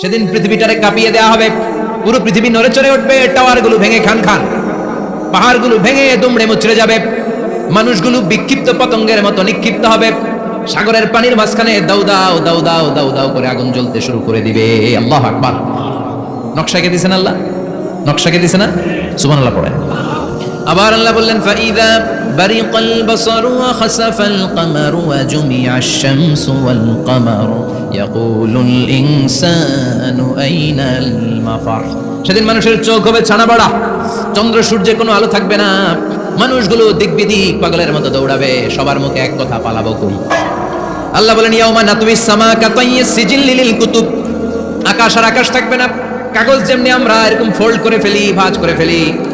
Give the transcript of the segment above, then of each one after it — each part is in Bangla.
সেদিন পৃথিবীটারে কাঁপিয়ে দেওয়া হবে। পুরো পৃথিবী নড়ে চড়ে উঠবে, টাওয়ারগুলো ভেঙে খান খান। পাহাড়গুলো ভেঙে দুমড়ে মুচড়ে যাবে। মানুষগুলো বিক্ষিপ্ত পতঙ্গের মতো নিক্ষিপ্ত হবে। সাগরের পানির মাঝখানে দাউ দাও দাউ দাও দাউ দাও করে আগুন জ্বলতে শুরু করে দিবে। আল্লাহ আকবার। নকশাকে দিছেন আল্লাহ? নকশাকে দিছে না? সুবহানাল্লাহ পড়েন। আবার আল্লাহ বললেন ফাইদা برق البصر وخسف القمر وجمع الشمس والقمر يقول الإنسان أين المفر সেদিন মানুষের চোখ হবে ছানা বাড়া চন্দ্র সূর্যের কোনো আলো থাকবে না মানুষগুলো দিক বিদিক পাগলের মতো দৌড়াবে সবার মুখে এক কথা পালাবো কই আল্লাহ বলেন ইয়াউমা নাতুইস সামা কাতাইয়িস সিজিল লিল কুতুব আকাশ আর আকাশ থাকবে না কাগজ যেমনি আমরা এরকম ফোল্ড করে ফেলি ভাঁজ করে ফেলি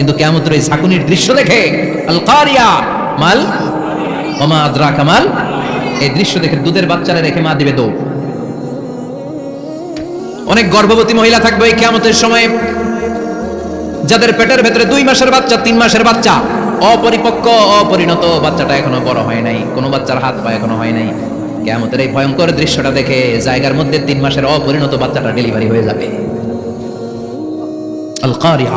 কিন্তু কেমতের এই ঝাঁকুনির দৃশ্য দেখে আল কারিয়া মাল, ওমা আদ্রা কামাল এই দৃশ্য দেখে দুধের বাচ্চারা রেখে মা দিবে দৌড়। অনেক গর্ভবতী মহিলা থাকবে এই কেমতের সময়, যাদের পেটের ভেতরে দুই মাসের বাচ্চা, তিন মাসের বাচ্চা, অপরিপক্ক, অপরিণত বাচ্চাটা এখনও বড় হয় নাই, কোনো বাচ্চার হাত পা এখনও হয় নাই। কেমতের এই ভয়ঙ্কর দৃশ্যটা দেখে জায়গার মধ্যে তিন মাসের অপরিণত বাচ্চাটা ডেলিভারি হয়ে যাবে। আল কারিয়া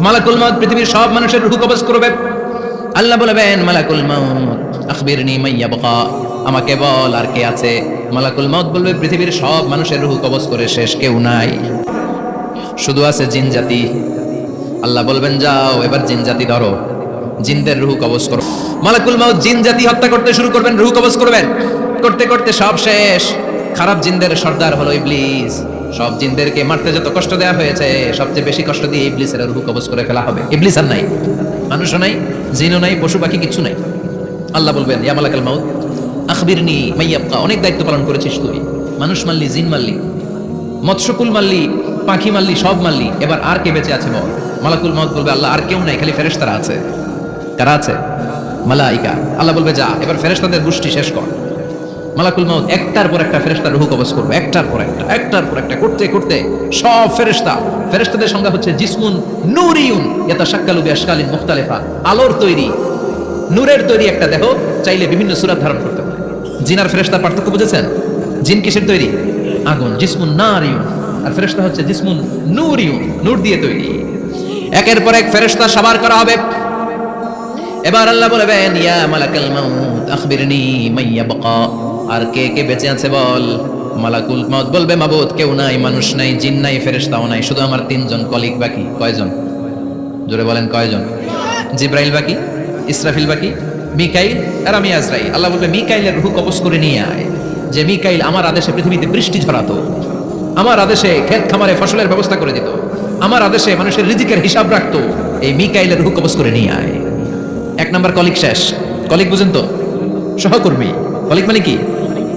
মালাকুল মাউত পৃথিবীর সব মানুষের রুহু কবজ করবে। আল্লাহ বলবেন, মালাকুল মাউত, আখবিরনি মাইয়া বকা আমাকে বল আর কে আছে। মালাকুল মাউত বলবে, পৃথিবীর সব মানুষের রুহু কবজ করে শেষ কেউ নাই। শুধু আছে জিন জাতি। আল্লাহ বলবেন, যাও, এবার জিন জাতি ধরো। জিনদের রুহু কবজ করো। মালাকুল মাউত জিন জাতি হত্যা করতে শুরু করবেন, রুহু কবজ করবেন। করতে করতে সব শেষ। খারাপ জিনদের সর্দার হলো ইবলিস। সব জিনদেরকে মারতে যত কষ্ট দেওয়া হয়েছে, সবচেয়ে বেশি কষ্ট দিয়ে ইবলিসের রুহু কবজ করে ফেলা হবে। ইবলিস আর নাই, মানুষও নাই, জিনও নাই, পশু পাখি কিছু নাই। আল্লাহ বলবেন, ইয়া মালাকুল মাউত, আখবিরনি মাইয়াবকা অনেক দায়িত্ব পালন করেছিস তুই। মানুষ মারলি, জিন মারলি, মৎস্যকুল মারলি, পাখি মারলি, সব মারলি। এবার আর কে বেঁচে আছে বল মালাকুল মত বলবে, আল্লাহ, আর কেউ নাই, খালি ফেরেশতারা আছে। কারা আছে? মালাইকা। আল্লাহ বলবে, যা, এবার ফেরেশতাদের গোষ্ঠী শেষ কর। মালাকুল মত একটার পর একটা ফেরেশতার রুহু কবজ করবে, একটার পর একটা, একটার পর একটা, করতে করতে সব ফেরেশতা, ফেরেশতাদের সংজ্ঞা হচ্ছে জিসমুন নূরিউন ইয়াতা শাক্কালু বিআশকালিন মুখতালিফা, আলোর তৈরি, নূরের তৈরি একটা দেহ চাইলে বিভিন্ন সুরাত ধারণ করতে পারে। জিনার ফেরেশতার পার্থক্য বুঝেছেন? জিন কিসের তৈরি? আগুন, জিসমুন নারিউন আর ফেরেশতা হচ্ছে জিসমুন নূরিউন নূর দিয়ে তৈরি। একের পর এক ফেরেশতা সাবার করা হবে। এবার আল্লাহ বলবেন, ইয়া মালাকাল মাউত, আখবিরনি মাইয়া বাকা আর কে কে বেঁচে আছে বল? মালাকুল মাউত বলবে, মাবুদ, কেউ নাই, মানুষ নাই, জিন নাই, ফেরেশতাও নাই, শুধু আমার তিনজন কলিগ বাকি। কয়জন? জোরে বলেন, কয়জন? জিব্রাইল বাকি, ইসরাফিল বাকি, মিকাইল আর আমি আজরাইল। আল্লাহ বলবে, মিকাইলের রুহু কবজ করে নিয়ে আয়, যে মিকাইল আমার আদেশে পৃথিবীতে বৃষ্টি ঝরাতো, আমার আদেশে ক্ষেত খামারে ফসলের ব্যবস্থা করে দিত, আমার আদেশে মানুষের রিজিকের হিসাব রাখতো, এই মিকাইলের রুহু কবজ করে নিয়ে আয়। এক নাম্বার কলিগ শেষ। কলিগ বুঝেন তো? সহকর্মী। কলিগ মানে কি?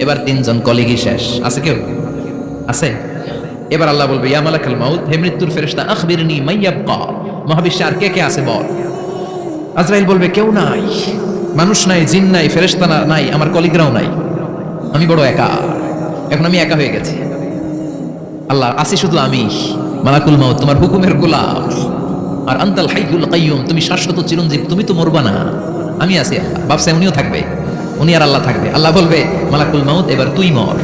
এবার তিনজন কলিগি শেষ। আছে কেউ? আছে? এবার আল্লাহ বলবে, ইয়া মালাকাল মাউত, হে মৃত্যুর ফেরেশতা, আখবিরনি মাইয়াবকা মহাবিশ্বে আর কে কে আছে বল? আজরাইল বলবে, কেউ নাই। মানুষ নাই, জিন নাই, ফেরেশতা নাই, আমার কলিগরাও নাই। আমি বড় একা। এখন আমি একা হয়ে গেছি। আল্লাহ, আসি শুধু আমি। মালাকুল মাউত, তোমার হুকুমের গোলাম। আর আন্তাল হাইয়ুল কাইয়ুম, তুমি শাশ্বত চিরঞ্জীব, তুমি তো মরবা না। আমি আছি ভাবছে উনিও থাকবে। উনি আর আল্লাহ থাকবে। আল্লাহ বলবে, মালাকুল মাউত, এবার তুই মর।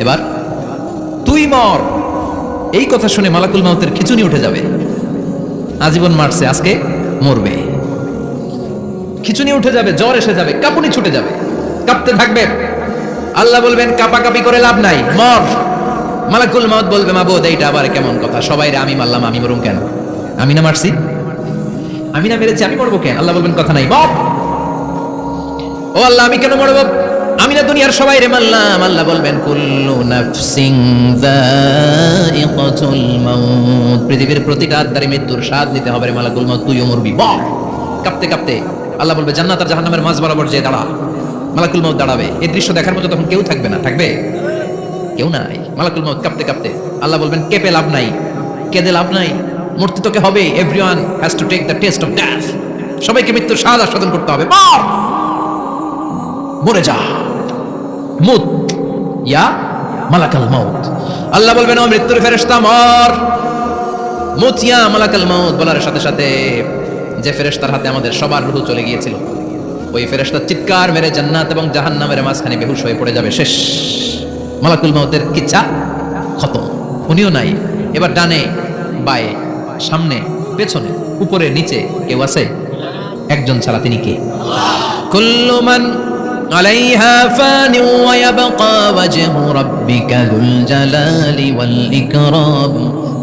এবার তুই মর। এই কথা শুনে মালাকুল মাউতের খিচুনি উঠে যাবে। আজীবন মারছে, আজকে মরবে। খিচুনি উঠে যাবে, জ্বর এসে যাবে, কাঁপুনি ছুটে যাবে। কাঁপতে থাকবে। আল্লাহ বলবেন, কাপাকাপি করে লাভ নাই, মর। মালাকুল মাউত বলবে, মাবুদ, এইটা আবার কেমন কথা? সবাই আমি মারলাম, আমি মরুম কেন? আমি না মারছি? আমি না মেরেছি, আমি মরবো কেন? আল্লাহ বলবেন, কথা নাই, মর। ও আল্লাহ, আমি কেন মরবো? আমি না দুনিয়ার সবাই রে মারলাম। আল্লাহ বলবেন, কুল্লু নাফসিং যায়িকাতুল মাউত। পৃথিবীর প্রতিটা আত্মারে মৃত্যুর স্বাদ নিতে হবে রে মালাকুল মাউত, তুইও মরবি। বল কাঁপতে কাঁপতে আল্লাহ বলবে, জান্নাত আর জাহান্নামের মাঝ বরাবর যে দাঁড়া। মালাকুল মাউত দাঁড়াবে। এই দৃশ্য দেখার মতো তখন কেউ থাকবে না। থাকবে? কেউ নাই। মালাকুল মাউত কাঁপতে কাঁপতে আল্লাহ বলবেন, কেঁপে লাভ নাই। কেঁদে লাভ নাই। মূর্তি তোকে হবে। Everyone has to take the taste of death সবাইকে মৃত্যুর স্বাদ আস্বাদন করতে হবে। মর মরে যা। মুত। ইয়া মালাকাল মাউত। আল্লাহ বলবেন, ও মৃত্যুর ফেরেশতা মর মুতিয়া মালাকাল মাউত বলার সাথে সাথে যে ফেরেশতার হাতে আমাদের সবার রুহু চলে গিয়েছিল, ওই ফেরেশতা চিৎকার মেরে জান্নাত এবং জাহান্নামের মাঝখানে বেহুশ হয়ে পড়ে যাবে। শেষ। মালাকুল মাউতের কিচ্ছা খতম। উনিও নাই। এবার ডানে, বায়ে, সামনে, পেছনে, উপরে, নিচে কেউ আছে? একজন ছাড়া তিনি কে? কল্লমান عليها فان ويبقى وجه ربك ذو الجلال والإكرام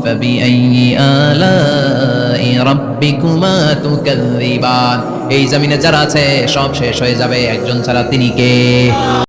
فبأي آلاء ربكما تكذبان এই জমিনে যারা আছে সব শেষ হয়ে যাবে একজন ছাড়া তিনি কে